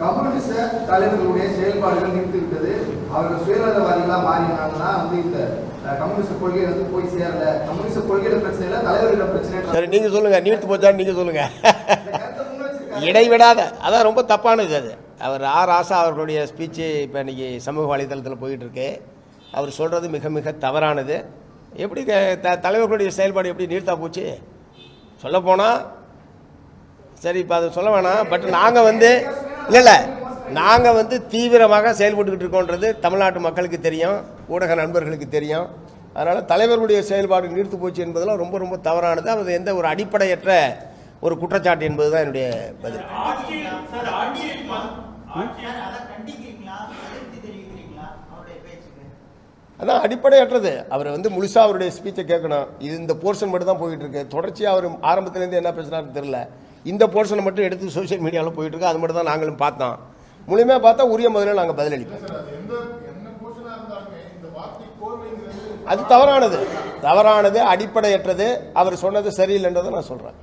Communist தலைவர்களுடைய செயல்பாடுகள் நிறுத்தி விட்டது அவர்கள் சுயநலவாதிகளா மாறினாங்கன்னா வந்து இந்த அஹ், கம்யூனிஸ்ட் கொள்கை வந்து போய் சேரல. கம்யூனிஸ்ட் கொள்கையில பிரச்சனை இல்ல தலைவர்களிடம் பிரச்சனை சரி நீங்கள் சொல்லுங்கள் நீர்த்து போச்சான்னு கருத்தை முன்வச்சிருக்காரு. இடைவிடாத. அதான் ரொம்ப தப்பானது அது. அவர் ஆர் ஆசா அவர்களுடைய ஸ்பீச்சு இப்போ இன்னைக்கு சமூக வலைதளத்தில் போயிட்டு இருக்கு அவர் சொல்கிறது மிக மிக தவறானது. எப்படி த தலைவர்களுடைய செயல்பாடு எப்படி நீர்த்தா போச்சு? சொல்லப்போனால் சரி இப்போ அது சொல்ல வேணாம். பட் நாங்கள் வந்து இல்லை இல்லை நாங்கள் வந்து தீவிரமாக செயல்பட்டுக்கிட்டு இருக்கோன்றது தமிழ்நாட்டு மக்களுக்கு தெரியும் ஊடக நண்பர்களுக்கு தெரியும். அதனால் தலைவர்களுடைய செயல்பாடு நீர்த்து போச்சு என்பதெல்லாம் ரொம்ப ரொம்ப தவறானது. அது எந்த ஒரு அடிப்படையற்ற ஒரு குற்றச்சாட்டு என்பது தான் என்னுடைய பதில். அதான் அடிப்படையற்றது. அவர் வந்து முழுசாக அவருடைய ஸ்பீச்சை கேட்கணும். இது இந்த போர்ஷன் மட்டும் தான் போயிட்டு இருக்கு. தொடர்ச்சியாக அவர் ஆரம்பத்துலேருந்து என்ன பேசுனாருன்னு தெரில இந்த போர்ஷனை மட்டும் எடுத்து சோஷியல் மீடியாவில் போயிட்டு இருக்கு அது மட்டும் தான் நாங்களும் பார்த்தோம். முழுமையாக பார்த்தா உரிய முதல்ல நாங்கள் பதிலளிப்போம். அது தவறானது. தவறானது அடிப்படையற்றது. அவர் சொன்னது சரியில்லைன்றதை நான் சொல்கிறேன்